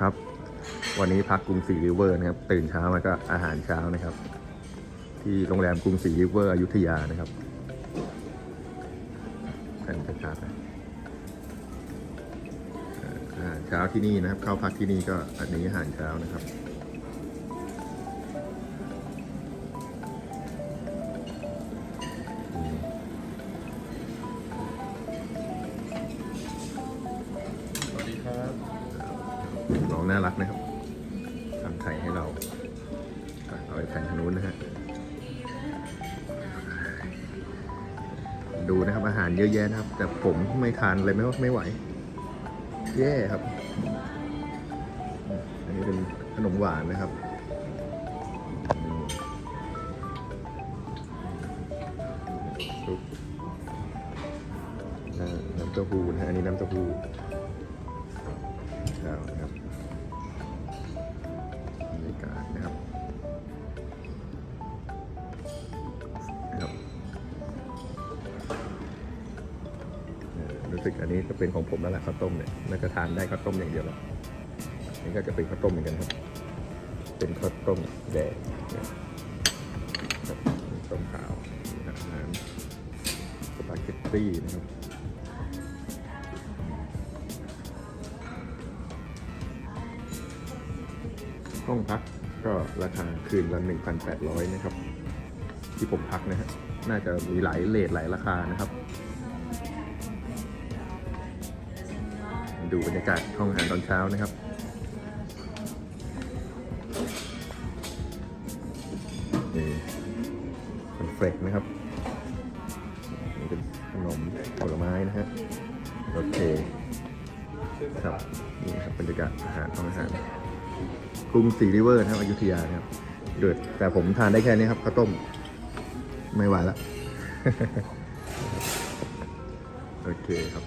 ครับ วันนี้พักกรุงศรีริเวอร์นะครับ ตื่นเช้ามาก็อาหารเช้านะครับ ที่โรงแรมกรุงศรีริเวอร์อยุธยานะครับแผ่นชัดๆนะอาหารเช้าที่นี่นะครับ เข้าพักที่นี่ก็อันนี้อาหารเช้านะครับ สวัสดีครับ น้องน่ารักนะครับทำไข่ให้เราเอาไปแผ่นทนู้นนะฮะดูนะครับอาหารเยอะแยะนะครับ แต่ผมไม่ทานเลยไม่ไม่ไหว แย่ครับ อันนี้เป็นขนมหวานนะครับน้ำเต้าหู้นะอันนี้น้ำเต้าหู้ รู้สึกอันนี้ก็เป็นของผมแล้วแหละข้าวต้มเนี่ยน่าจะทานได้ข้าวต้มอย่างเดียวแล้วนี่ก็จะเป็นข้าวต้มเหมือนกันครับ เป็นข้าวต้มแดงต้มขาวนะครับน้ำสปาเกตตี้นะครับห้องพักก็ราคาคืนละ1,800นะครับ ที่ผมพักนะฮะน่าจะมีหลายเลทหลายราคานะครับ ดูบรรยากาศห้องอาหารตอนเช้านะครับนี่เป็นเฟรกนะครับนี่เป็นขนมผลไม้นะฮะโอเคครับนี่ครับบรรยากาศอาหารห้องอาหารกรุงศรีริเวอร์นะครับอยุธยานะครับเดือดแต่ผมทานได้แค่นี้ครับข้าวต้มไม่ไหวแล้วโอเคครับ